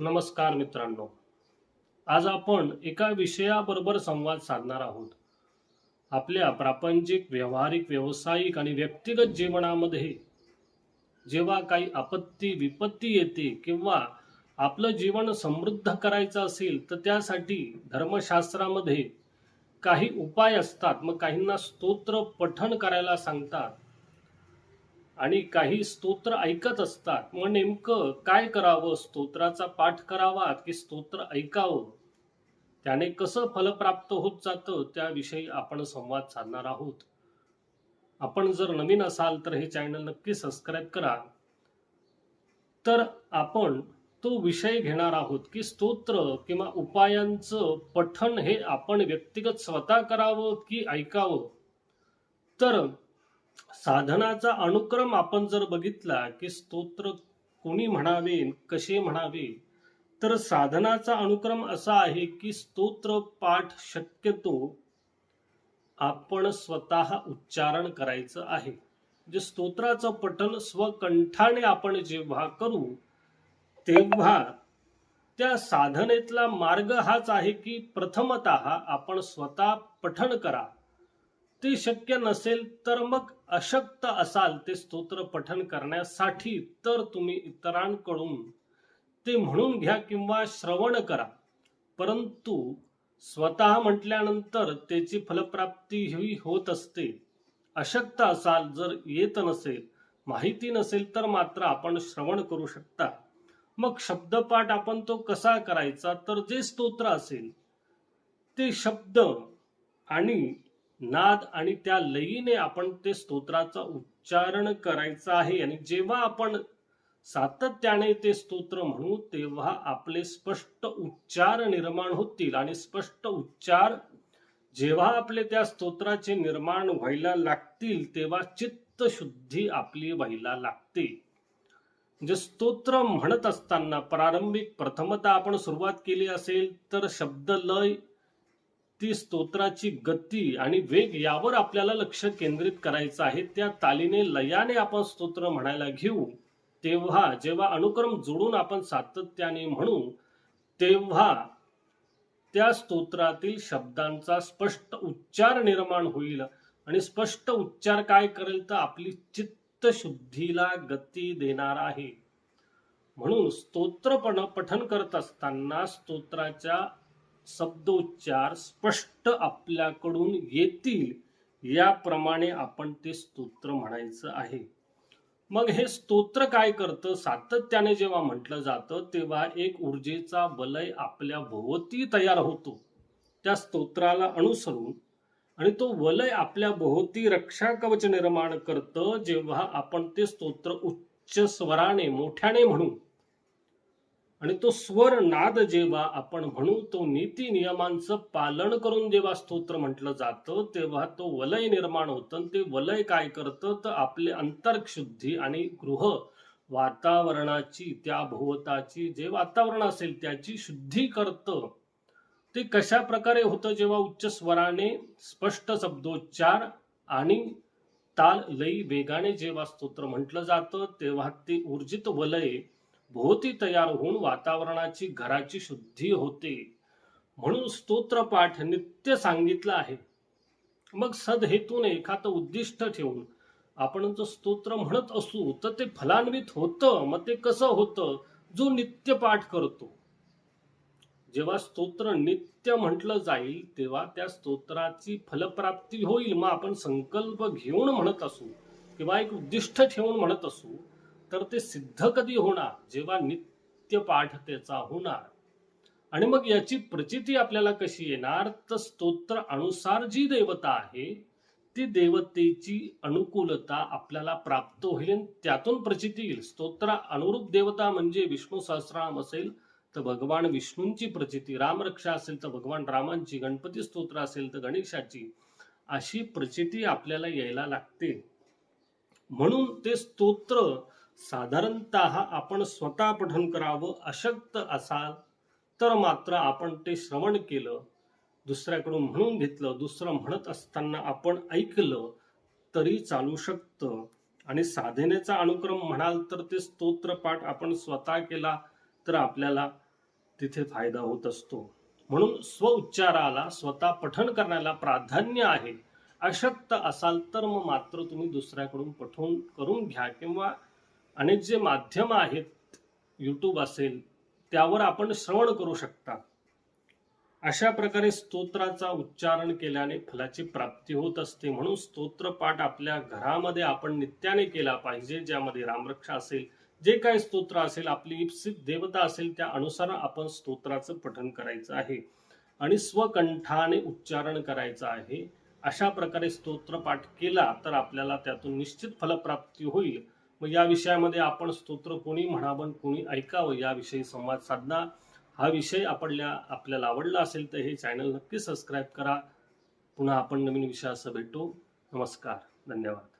नमस्कार मित्रांनो. आज आपण एका विषयाबरोबर संवाद साधणार आहोत. आपल्या प्रापंचिक व्यावहारिक व्यावसायिक आणि व्यक्तिगत जीवनामध्ये जेव्हा काही आपत्ती विपत्ती येते किंवा आपलं जीवन समृद्ध करायचं असेल तर त्यासाठी धर्मशास्त्रामध्ये काही उपाय असतात. मग काहींना स्तोत्र पठण करायला सांगतात. आणि काही स्तोत्र ऐकत असतात. मग नेमकं काय करावं? स्तोत्राचा पाठ करावा की स्तोत्र ऐकावं? त्याने कसं फलप्राप्त होत जातं? त्याविषयी आपण संवाद साधणार आहोत. आपण जर नवीन असाल तर हे चॅनल नक्की सबस्क्राईब करा. तर आपण तो विषय घेणार आहोत की स्तोत्र किंवा उपायांचं पठण हे आपण व्यक्तिगत स्वतः करावं की ऐकावं? तर साधनाचा अनुक्रम आपण जर बघितला की स्तोत्र कोणी म्हणावे कसे म्हणावे तर साधनाचा अनुक्रम असा आहे की स्तोत्र पाठ शक्यतो आपण स्वतः उच्चारण करायचं आहे. जे स्तोत्राचं पठन स्वकंठाने आपण जेव्हा करू तेव्हा त्या साधनेतला मार्ग हाच आहे की प्रथमत आपण स्वतः पठण करा. ते शक्य नसेल तर मग अशक्त असाल ते स्तोत्र पठन करण्यासाठी तर तुम्ही इतरांकडून ते म्हणून घ्या किंवा श्रवण करा. परंतु स्वतः म्हटल्यानंतर त्याची फलप्राप्ती ही होत असते. अशक्त असाल जर येत नसेल माहिती नसेल तर मात्र आपण श्रवण करू शकता. मग शब्दपाठ आपण तो कसा करायचा? तर जे स्तोत्र असेल ते शब्द आणि नाद आणि त्या लयीने आपण ते स्तोत्राचा उच्चारण करायचं आहे. आणि जेव्हा आपण सातत्याने ते स्तोत्र म्हणू तेव्हा आपले स्पष्ट उच्चार निर्माण होतील. आणि स्पष्ट उच्चार जेव्हा आपले त्या स्तोत्राचे निर्माण व्हायला लागतील तेव्हा चित्त शुद्धी आपली व्हायला लागते. जे स्तोत्र म्हणत असताना प्रारंभिक प्रथमता आपण सुरुवात केली असेल तर शब्द लय ती स्तोत्राची गती आणि वेग यावर आपल्याला लक्ष केंद्रित करायचं आहे. त्या तालीने लयाने आपण स्तोत्र म्हणायला घेऊ. तेव्हा जेव्हा अनुक्रम जोडून आपण सातत्याने म्हणू तेव्हा त्या स्तोत्रातील शब्दांचा स्पष्ट उच्चार निर्माण होईल. आणि स्पष्ट उच्चार काय करेल तर आपली चित्तशुद्धीला गती देणार आहे. म्हणून स्तोत्रपण पठन करत असताना स्तोत्राच्या शब्दोच्चार स्पष्ट आपल्याकडून येतील याप्रमाणे आपण ते स्तोत्र म्हणायचं आहे. मग हे स्तोत्र काय करतं? सातत्याने जेव्हा म्हटलं जातं तेव्हा एक ऊर्जेचा वलय आपल्या भोवती तयार होतो. त्या स्तोत्राला अनुसरून आणि तो वलय आपल्या भोवती रक्षा कवच निर्माण करतं जेव्हा आपण ते स्तोत्र उच्च स्वराने मोठ्याने म्हणू. आणि तो स्वर नाद जेव्हा आपण म्हणू तो नीती नियमांचं पालन करून जेव्हा स्तोत्र म्हटलं जातं तेव्हा तो वलय निर्माण होतं ते वलय काय करतं? तर आपले अंतर्शुद्धी आणि गृह वातावरणाची त्या भोवताची जे वातावरण असेल त्याची शुद्धी करतं. ते कशा प्रकारे होतं जेव्हा उच्च स्वराने स्पष्ट शब्दोच्चार आणि ताल लई वेगाने जेव्हा स्तोत्र म्हटलं जातं तेव्हा ते ऊर्जित वलय भोवती तयार होऊन वातावरणाची घराची शुद्धी होते. म्हणून स्तोत्रपाठ नित्य सांगितलं आहे. मग सदहेतूने एखादं उद्दिष्ट ठेवून आपण जर स्तोत्र म्हणत असू तर ते फलान्वित होतं मग ते कसं होतं जो नित्य पाठ करतो. जेव्हा स्तोत्र नित्य म्हटलं जाईल तेव्हा त्या स्तोत्राची फलप्राप्ती होईल. मग आपण संकल्प घेऊन म्हणत असू किंवा एक उद्दिष्ट ठेवून म्हणत असू तर ते सिद्ध कधी होणार? जेव्हा नित्य पाठ त्याचा होणार. आणि मग याची प्रचिती आपल्याला कशी येणार? तर स्तोत्र अनुसार जी देवता आहे ती देवतेची अनुकूलता आपल्याला प्राप्त होईल त्यातून प्रचिती येईल. स्तोत्र अनुरूप देवता म्हणजे विष्णू सहस्राम असेल तर भगवान विष्णूंची प्रचिती. रामरक्षा असेल तर भगवान रामांची. गणपती स्तोत्र असेल तर गणेशाची. अशी प्रचिती आपल्याला यायला लागते. म्हणून ते स्तोत्र साधारणत आपण स्वतः पठन करावं अशक्त असाल तर मात्र आपण ते श्रवण केलं दुसऱ्याकडून म्हणून घेतलं दुसरं म्हणत असताना आपण ऐकलं तरी चालू शकतं. आणि साधनेचा अनुक्रम म्हणाल तर ते स्तोत्रपाठ आपण स्वतः केला तर आपल्याला तिथे फायदा होत असतो. म्हणून स्व उच्चाराला स्वतः पठण करण्याला प्राधान्य आहे. अशक्त असाल तर मग मात्र तुम्ही दुसऱ्याकडून पठवून करून घ्या किंवा अनेक जे माध्यम आहेत यूट्यूब असेल त्यावर आपण श्रवण करू शकता. अशा प्रकारे स्तोत्राचा उच्चारण केल्याने फलाची प्राप्ती होत असते. म्हणून स्तोत्रपाठ आपल्या घरामध्ये आपण नित्याने केला पाहिजे ज्यामध्ये रामरक्षा असेल जे काही स्तोत्र असेल आपली इप्सित देवता असेल त्या अनुसार आपण स्तोत्राचं पठन करायचं आहे आणि स्वकंठाने उच्चारण करायचं आहे. अशा प्रकारे स्तोत्रपाठ केला तर आपल्याला त्यातून निश्चित फलप्राप्ती होईल. मग या विषयामध्ये आपण स्तोत्र कोणी म्हणावं कोणी ऐकावं याविषयी संवाद साधना हा विषय आपल्या आपल्याला आवडला असेल तर हे चॅनल नक्की सबस्क्राईब करा. पुन्हा आपण नवीन विषयासह भेटू. नमस्कार. धन्यवाद.